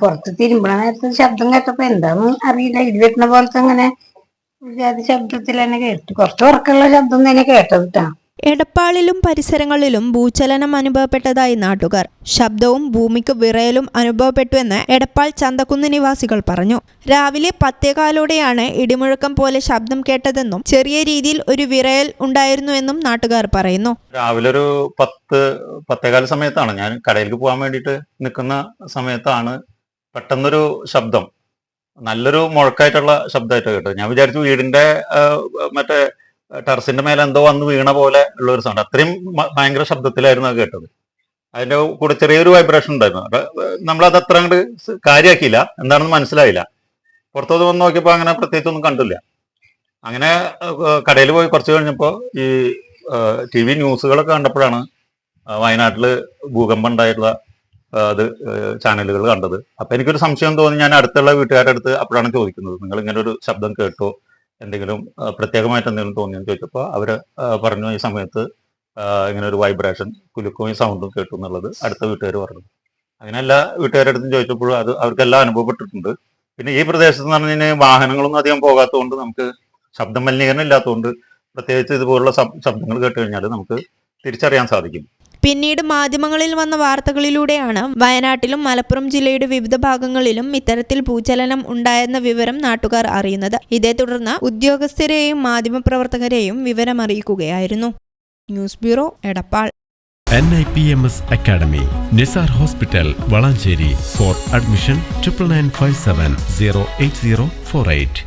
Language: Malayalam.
പുറത്ത് തിരുമ്പണ നേരത്തെ ശബ്ദം കേട്ടപ്പോ എന്താന്ന് അറിയില്ല. ഇടി വെട്ടണ പോലത്തെ അങ്ങനെ ജാതി ശബ്ദത്തിൽ തന്നെ കേട്ടു. കുറച്ച് ഉറക്കമുള്ള ശബ്ദം തന്നെ കേട്ടത് ട്ടാ. എടപ്പാളിലും പരിസരങ്ങളിലും ഭൂചലനം അനുഭവപ്പെട്ടതായി നാട്ടുകാർ. ശബ്ദവും ഭൂമിക്ക് വിറയലും അനുഭവപ്പെട്ടുവെന്ന് എടപ്പാൾ ചന്തക്കുന്ന് നിവാസികൾ പറഞ്ഞു. രാവിലെ പത്തേകാലോടെയാണ് ഇടിമുഴക്കം പോലെ ശബ്ദം കേട്ടതെന്നും ചെറിയ രീതിയിൽ ഒരു വിറയൽ ഉണ്ടായിരുന്നുവെന്നും നാട്ടുകാർ പറയുന്നു. രാവിലെ ഒരു പത്ത് പത്തേകാല സമയത്താണ് ഞാൻ കടയിലേക്ക് പോകാൻ വേണ്ടിയിട്ട് നിൽക്കുന്ന സമയത്താണ് പെട്ടെന്നൊരു ശബ്ദം. നല്ലൊരു മുഴക്കായിട്ടുള്ള ശബ്ദമായിട്ട് കേട്ടത്. ഞാൻ വിചാരിച്ചു വീടിന്റെ മറ്റേ ടെറസിന്റെ മേലെ എന്തോ വന്ന് വീണ പോലെ ഉള്ള ഒരു സൗണ്ട് അത്രയും ഭയങ്കര ശബ്ദത്തിലായിരുന്നു അത് കേട്ടത്. അതിന്റെ കൂടെ ചെറിയൊരു വൈബ്രേഷൻ ഉണ്ടായിരുന്നു. അപ്പൊ നമ്മളത് അത്ര അങ്ങോട്ട് കാര്യമാക്കിയില്ല എന്താണെന്ന് മനസ്സിലായില്ല. പുറത്തോട്ട് വന്ന് നോക്കിയപ്പോൾ അങ്ങനെ പ്രത്യേകിച്ച് ഒന്നും കണ്ടില്ല. അങ്ങനെ കടയിൽ പോയി കുറച്ച് കഴിഞ്ഞപ്പോൾ ഈ ടി വി ന്യൂസുകളൊക്കെ കണ്ടപ്പോഴാണ് വയനാട്ടിൽ ഭൂകമ്പം ഉണ്ടായിട്ടുള്ള അത് ചാനലുകൾ കണ്ടത്. അപ്പൊ എനിക്കൊരു സംശയം തോന്നി ഞാൻ അടുത്തുള്ള വീട്ടുകാരുടെ അടുത്ത് അപ്പോഴാണ് ചോദിക്കുന്നത്. നിങ്ങൾ ഇങ്ങനെ ഒരു ശബ്ദം കേട്ടോ? എന്തെങ്കിലും പ്രത്യേകമായിട്ട് എന്തെങ്കിലും തോന്നിയെന്ന് ചോദിച്ചപ്പോൾ അവർ പറഞ്ഞു ഈ സമയത്ത് ഇങ്ങനെ ഒരു വൈബ്രേഷൻ കുലുക്കവും സൗണ്ടും കേട്ടു എന്നുള്ളത് അടുത്ത വീട്ടുകാർ പറഞ്ഞു. അങ്ങനെ എല്ലാ വീട്ടുകാരുടെ അടുത്തും ചോദിച്ചപ്പോഴും അത് അവർക്കെല്ലാം അനുഭവപ്പെട്ടിട്ടുണ്ട്. പിന്നെ ഈ പ്രദേശത്ത് എന്ന് പറഞ്ഞു കഴിഞ്ഞാൽ വാഹനങ്ങളൊന്നും അധികം പോകാത്തതുകൊണ്ട് നമുക്ക് ശബ്ദ മലിനീകരണം ഇല്ലാത്തതുകൊണ്ട് പ്രത്യേകിച്ച് ഇതുപോലുള്ള ശബ്ദങ്ങൾ കേട്ട് കഴിഞ്ഞാൽ നമുക്ക് തിരിച്ചറിയാൻ സാധിക്കും. പിന്നീട് മാധ്യമങ്ങളിൽ വന്ന വാർത്തകളിലൂടെയാണ് വയനാട്ടിലും മലപ്പുറം ജില്ലയുടെ വിവിധ ഭാഗങ്ങളിലും ഇത്തരത്തിൽ ഭൂചലനം ഉണ്ടായെന്ന വിവരം നാട്ടുകാർ അറിയുന്നത്. ഇതേ തുടർന്ന് ഉദ്യോഗസ്ഥരെയും മാധ്യമപ്രവർത്തകരെയും വിവരമറിയിക്കുകയായിരുന്നു. News bureau Edappal. N I P M S academy Nisar hospital Valanchery for admission triple nine five seven zero eight zero four eight